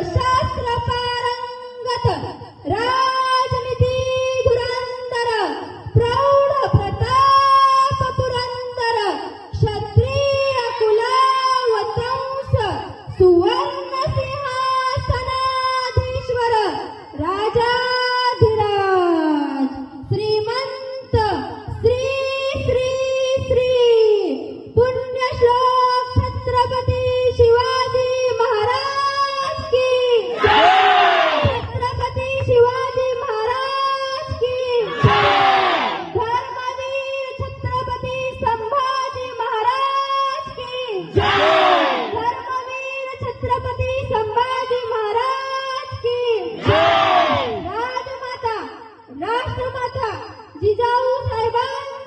Shastra Pan. Sambhaji Maharaj की राजमाता राष्ट्रमाता जिजाऊ साहेबांची